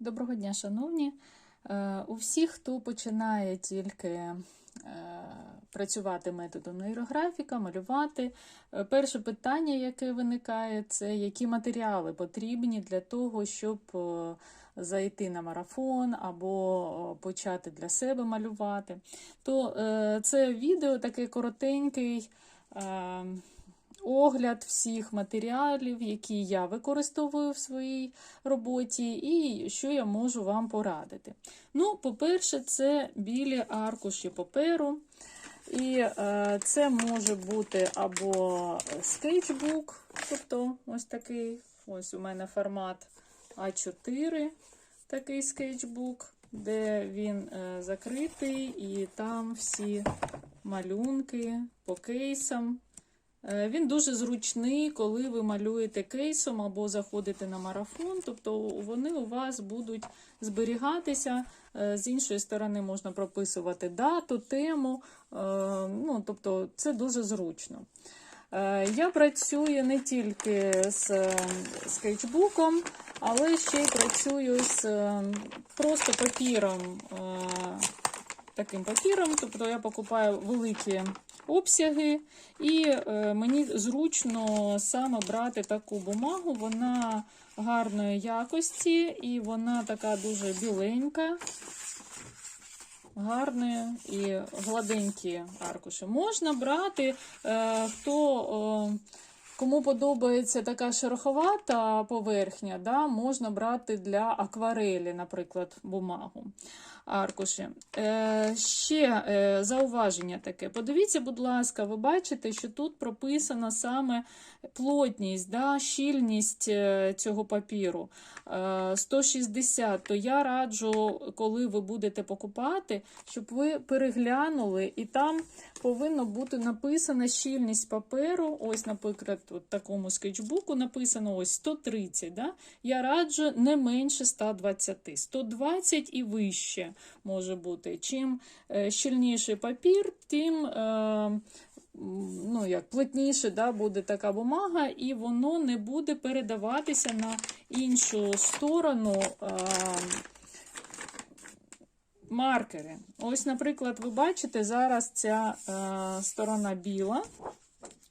Доброго дня, шановні. Е, У всіх, хто починає тільки е, працювати методом нейрографіка, малювати, е, перше питання, яке виникає, це які матеріали потрібні для того, щоб зайти на марафон або почати для себе малювати. То це відео таке коротенький. Огляд всіх матеріалів, які я використовую в своїй роботі, і що я можу вам порадити. Ну, по-перше, це білі аркуші паперу. І е, це може бути або скетчбук, тобто ось такий, ось у мене формат А4, такий скетчбук, де він е, закритий, і там всі малюнки по кейсам. Е, Він дуже зручний, коли ви малюєте кейсом або заходите на марафон, тобто вони у вас будуть зберігатися. Е, З іншої сторони, можна прописувати дату, тему. е, Ну, тобто це дуже зручно. Я працюю не тільки з скетчбуком, але ще й працюю з просто папіром. Таким папіром, тобто я покупаю великі обсяги, і е, мені зручно саме брати таку бумагу. Вона гарної якості і вона така дуже біленька, гарні і гладенькі аркуші. Можна брати, е, хто. Кому подобається така шероховата поверхня, да, можна брати для акварелі, наприклад, бумагу аркуші. Е, ще е, зауваження таке. Подивіться, будь ласка, ви бачите, що тут прописана саме плотність, да, щільність е, цього папіру. Е, 160, то я раджу, коли ви будете покупати, щоб ви переглянули, і там повинно бути написана щільність паперу. Ось, наприклад, в такому скетчбуку написано ось 130. Да? Я раджу не менше 120. 120 і вище може бути. Чим е, щільніший папір, тим е, ну, як, плотніше да, буде така бумага, і воно не буде передаватися на іншу сторону. Е, Маркери. Ось, наприклад, ви бачите, зараз ця е, сторона біла,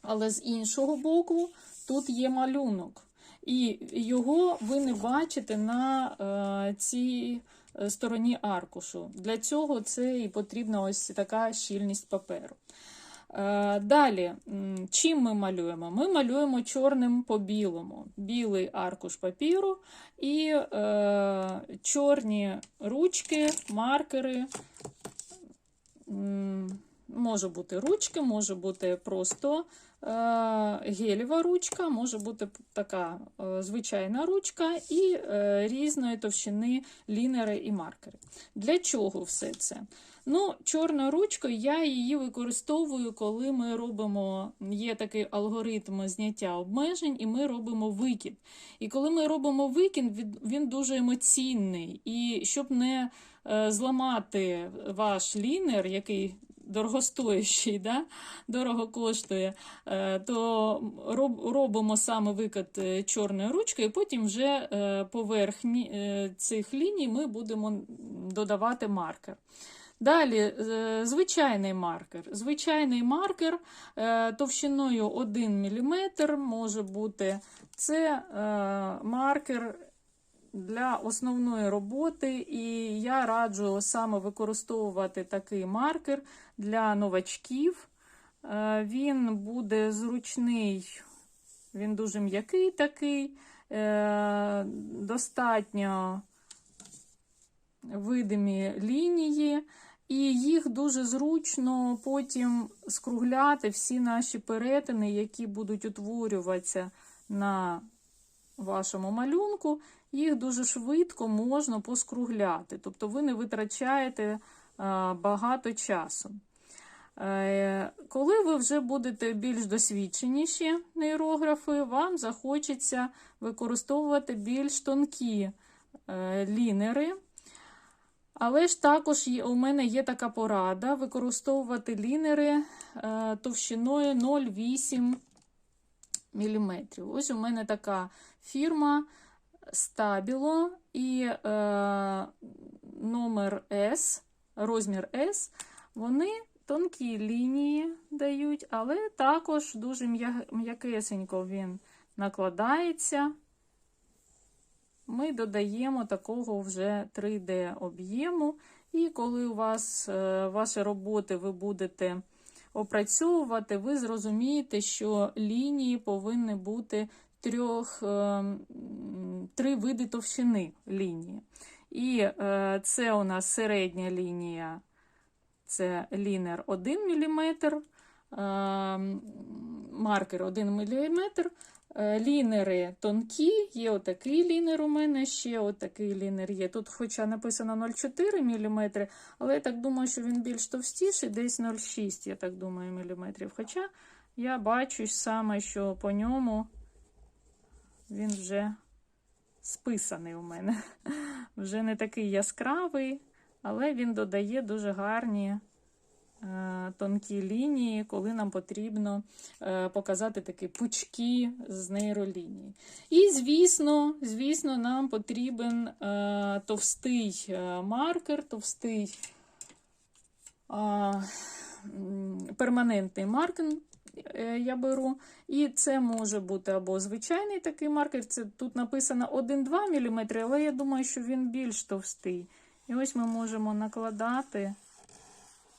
але з іншого боку тут є малюнок. І його ви не бачите на е, цій стороні аркушу. Для цього це і потрібна ось така щільність паперу. Е, Далі, чим ми малюємо? Ми малюємо чорним по білому. Білий аркуш папіру і е, чорні ручки, маркери. Може бути ручки, може бути просто е, гелєва ручка, може бути така е, звичайна ручка і е, різної товщини лінери і маркери. Для чого все це? Ну, чорною ручкою я її використовую, коли ми робимо, є такий алгоритм зняття обмежень, і ми робимо викид. І коли ми робимо викид, він- дуже емоційний. І щоб не е, зламати ваш лінер, який дорогостоящий, да? дорого коштує, е, то робимо саме чорною ручкою, і потім вже е, поверх е, цих ліній ми будемо додавати маркер. Далі, звичайний маркер. Звичайний маркер товщиною 1 мм може бути це маркер для основної роботи, і я раджу саме використовувати такий маркер для новачків. Е, Він буде зручний, він дуже м'який такий, е, достатньо видимі лінії, і їх дуже зручно потім скругляти всі наші перетини, які будуть утворюватися на вашому малюнку, їх дуже швидко можна поскругляти. Тобто ви не витрачаєте е, багато часу. Е, Коли ви вже будете більш досвідченіші нейрографи, вам захочеться використовувати більш тонкі е, лінери. Але ж також у мене є така порада використовувати лінери товщиною 0,8 мм. Ось у мене така фірма Стабіло і е, номер S, розмір S, вони тонкі лінії дають, але також дуже м'якесенько він накладається. Ми додаємо такого вже 3D об'єму. І коли у вас е, ваші роботи ви будете опрацьовувати, ви зрозумієте, що лінії повинні бути трьох, е, три види товщини лінії. І е, це у нас середня лінія, це лінер 1 мм, е, маркер 1 мм. Лінери тонкі, є отакий лінер у мене, ще отакий лінер є. Тут, хоча написано 0,4 мм, але я так думаю, що він більш товстіший, десь 0,6, я так думаю, міліметрів. Хоча я бачу саме, що по ньому він вже списаний у мене. Вже не такий яскравий, але він додає дуже гарні е, тонкі лінії, коли нам потрібно е, показати такі пучки з нейролінії. І, звісно, звісно, нам потрібен е, товстий маркер, товстий перманентний маркер. Е, Я беру, і це може бути або звичайний такий маркер. Це тут написано 1-2 мм, але я думаю, що він більш товстий. І ось ми можемо накладати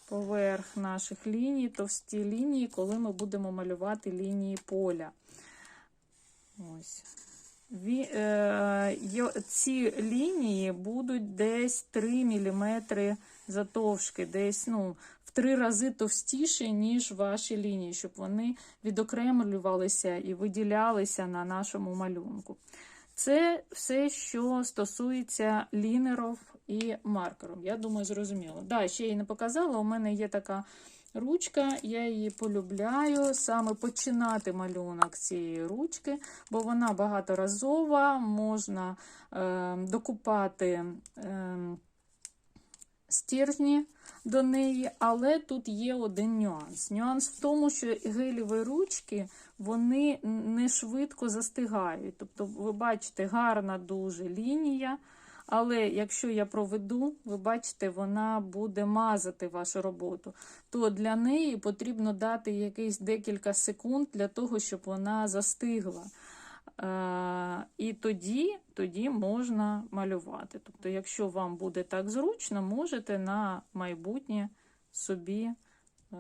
поверх наших ліній, товсті лінії, коли ми будемо малювати лінії поля. Ось. Ві, е, ці лінії будуть десь 3 мм затовшки, десь ну, три рази товстіші, ніж ваші лінії, щоб вони відокремлювалися і виділялися на нашому малюнку. Це все, що стосується лінерів і маркерів. Я думаю, зрозуміло. Да, ще її не показала. У мене є така ручка, я її полюбляю. Саме починати малюнок цієї ручки, бо вона багаторазова, можна е, докупати е, стержні до неї, але тут є один нюанс. Нюанс в тому, що геліві ручки вони не швидко застигають. Тобто, ви бачите, гарна дуже лінія. Але якщо я проведу, ви бачите, вона буде мазати вашу роботу, то для неї потрібно дати якийсь декілька секунд для того, щоб вона застигла. Е, і тоді, тоді можна малювати. Тобто, якщо вам буде так зручно, можете на майбутнє собі е,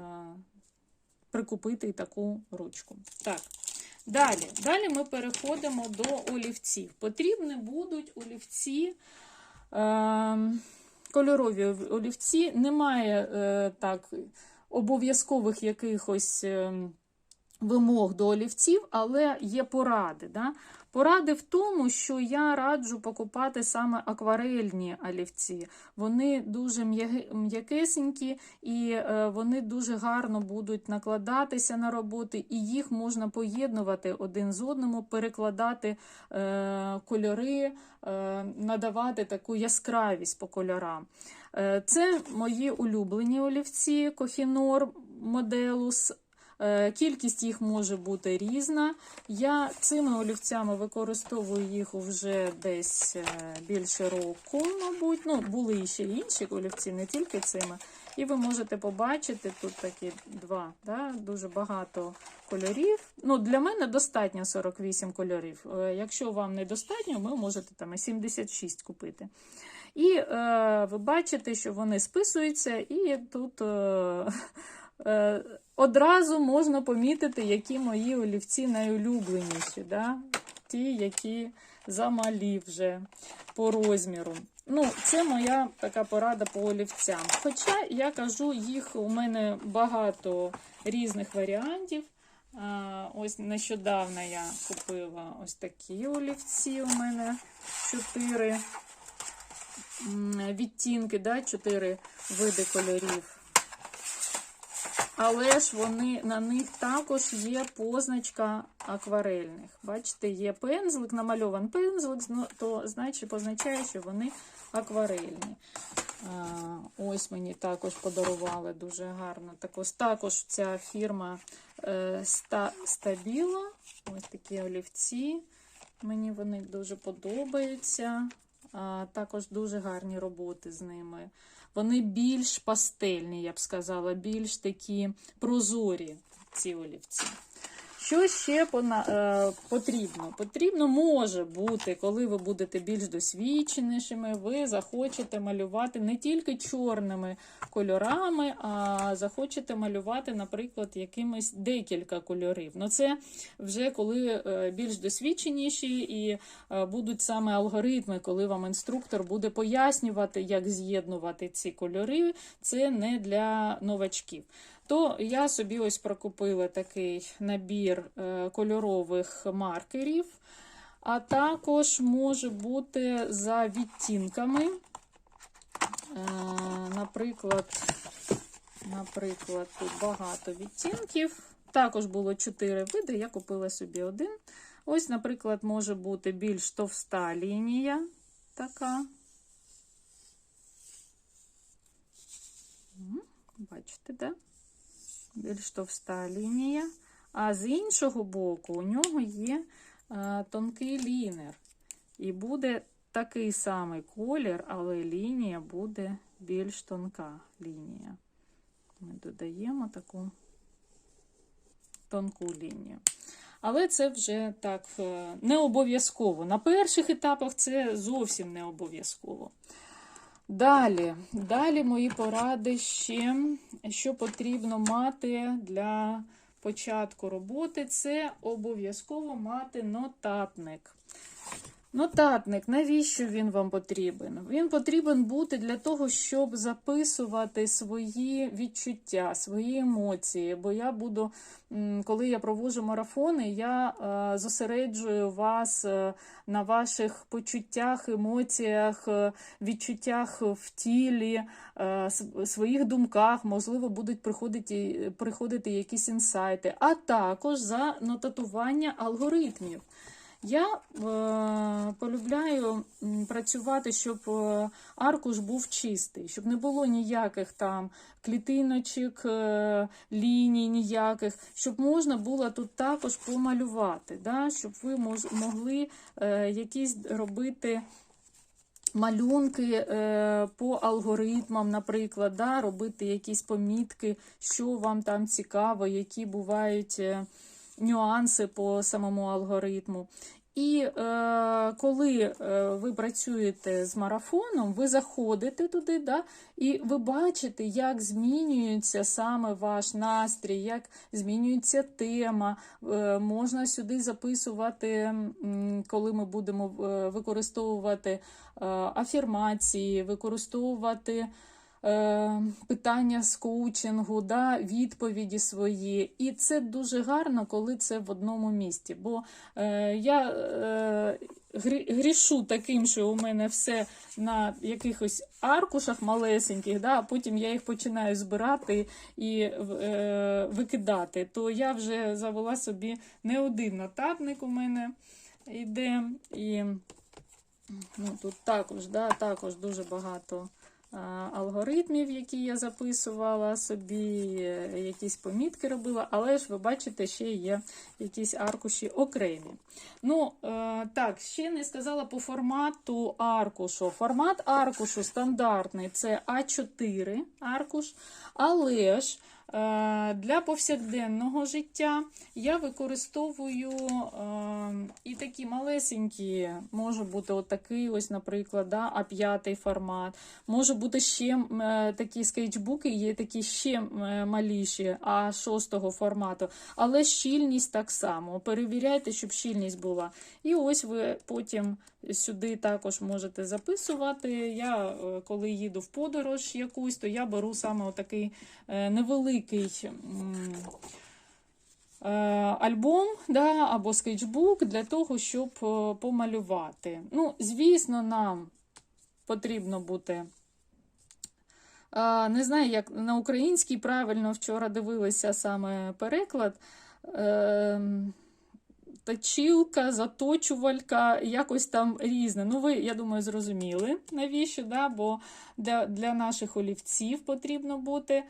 прикупити таку ручку. Так. Далі, далі ми переходимо до олівців. Потрібні будуть олівці, е, кольорові олівці. Немає так обов'язкових якихось е, вимог до олівців, але є поради. Да? Поради в тому, що я раджу покупати саме акварельні олівці. Вони дуже м'якесенькі і е, вони дуже гарно будуть накладатися на роботи, і їх можна поєднувати один з одним, перекладати е, кольори, е, надавати таку яскравість по кольорам. Це мої улюблені олівці Kohinoor Modelus. Е, Кількість їх може бути різна. Я цими олівцями використовую їх вже десь е, більше року, мабуть. Ну, були ще інші олівці, не тільки цими. І ви можете побачити тут такі два, да, дуже багато кольорів. Ну, Для мене достатньо 48 кольорів. Е, Якщо вам недостатньо, ви можете там 76 купити. І е, ви бачите, що вони списуються, і тут е, одразу можна помітити, які мої олівці найулюбленіші. Да? Ті, які замалі вже по розміру. Ну, це моя така порада по олівцям. Хоча я кажу, їх у мене багато різних варіантів. Ось нещодавно я купила ось такі олівці. У мене чотири відтінки, да, чотири види кольорів. Але ж вони на них також є позначка акварельних. Бачите, є пензлик, намальований пензлик, ну, то значить позначає, що вони акварельні. Ось мені також подарували дуже гарно. Також, також ця фірма е, Ста, Стабіло. Ось такі олівці. Мені вони дуже подобаються. Також дуже гарні роботи з ними. Вони більш пастельні, я б сказала, більш такі прозорі, ці олівці. Що ще е, потрібно? Потрібно може бути, коли ви будете більш досвідченішими, ви захочете малювати не тільки чорними кольорами, а захочете малювати, наприклад, якимись декілька кольорів. Ну, це вже коли е, більш досвідченіші і е, будуть саме алгоритми, коли вам інструктор буде пояснювати, як з'єднувати ці кольори. Це не для новачків. То я собі ось прокупила такий набір е, кольорових маркерів, а також може бути за відтінками. Е, Наприклад, наприклад, тут багато відтінків. Також було 4 види, я купила собі один. Ось, наприклад, може бути більш товста лінія така. Бачите, да? Більш товста лінія. А з іншого боку, у нього є е, тонкий лінер. І буде такий самий колір, але лінія буде більш тонка лінія. Ми додаємо таку тонку лінію. Але це вже так е, не обов'язково. На перших етапах це зовсім не обов'язково. Далі, далі мої поради ще, що потрібно мати для початку роботи, це обов'язково мати нотатник. Нотатник, навіщо він вам потрібен? Він потрібен бути для того, щоб записувати свої відчуття, свої емоції. Бо я буду, коли я проводжу марафони, я е, зосереджую вас е, на ваших почуттях, емоціях, е, відчуттях в тілі, своїх думках, можливо, будуть приходити, приходити якісь інсайти, а також за нотатування алгоритмів. Я е, полюбляю працювати, щоб е, аркуш був чистий, щоб не було ніяких там клітиночок, е, ліній, ніяких, щоб можна було тут також помалювати, да? щоб ви мож, могли е, якісь робити. Малюнки е, по алгоритмам, наприклад, да, робити якісь помітки, що вам там цікаво, які бувають е, нюанси по самому алгоритму. І е, коли е, ви працюєте з марафоном, ви заходите туди, да, і ви бачите, як змінюється саме ваш настрій, як змінюється тема. Е, можна сюди записувати, коли ми будемо е, використовувати е, афірмації, використовувати. Е, Питання з коучингу, да, відповіді свої. І це дуже гарно, коли це в одному місті. Бо е, я е, грішу таким, що у мене все на якихось аркушах малесеньких, да, а потім я їх починаю збирати і е, викидати. То я вже завела собі не один нотатник у мене йде. І ну, тут також, да, також дуже багато алгоритмів, які я записувала собі, е, якісь помітки робила, але ж ви бачите, ще є якісь аркуші окремі. Ну, е, так, ще не сказала по формату аркушу. Формат аркушу стандартний це А4 аркуш, але ж е, для повсякденного життя я використовую і такі малесенькі, може бути отакий, ось, наприклад, да, А5 формат. Може бути ще е, такі скетчбуки, є такі ще е, маліші, А6 формату, але щільність так само. Перевіряйте, щоб щільність була. І ось ви потім сюди також можете записувати. Я, е, коли їду в подорож якусь, то я беру саме отакий невеликий. Е, Альбом да, або скетчбук для того, щоб е, помалювати. Ну, звісно, нам потрібно бути. е, Не знаю, як на українській правильно вчора дивилися саме переклад. Ем, Точілка, заточувалька, якось там різне. Ну, ви, я думаю, зрозуміли, навіщо, да? бо для, для наших олівців потрібно бути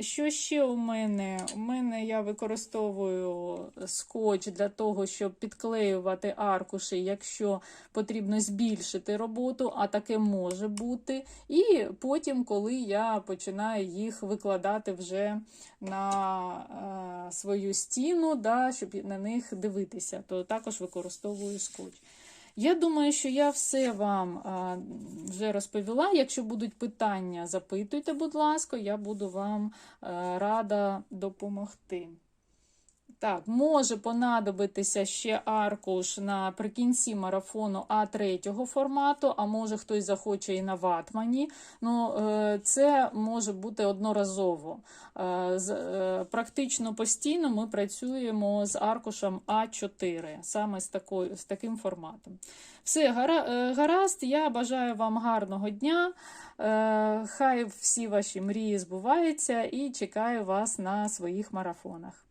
Що ще у мене? У мене я використовую скотч для того, щоб підклеювати аркуші, якщо потрібно збільшити роботу, а таке може бути. І потім, коли я починаю їх викладати вже на е, свою стіну, да, щоб на них дивитися, то також використовую скотч. Я думаю, що я все вам вже розповіла. Якщо будуть питання, запитуйте, будь ласка, я буду вам рада допомогти. Так, може понадобитися ще аркуш наприкінці марафону А3 формату, а може хтось захоче і на ватмані. Ну, е, це може бути одноразово. Е, е, Практично постійно ми працюємо з аркушем А4, саме з, такою, з таким форматом. Все, гаразд, я бажаю вам гарного дня. Хай всі ваші мрії збуваються і чекаю вас на своїх марафонах.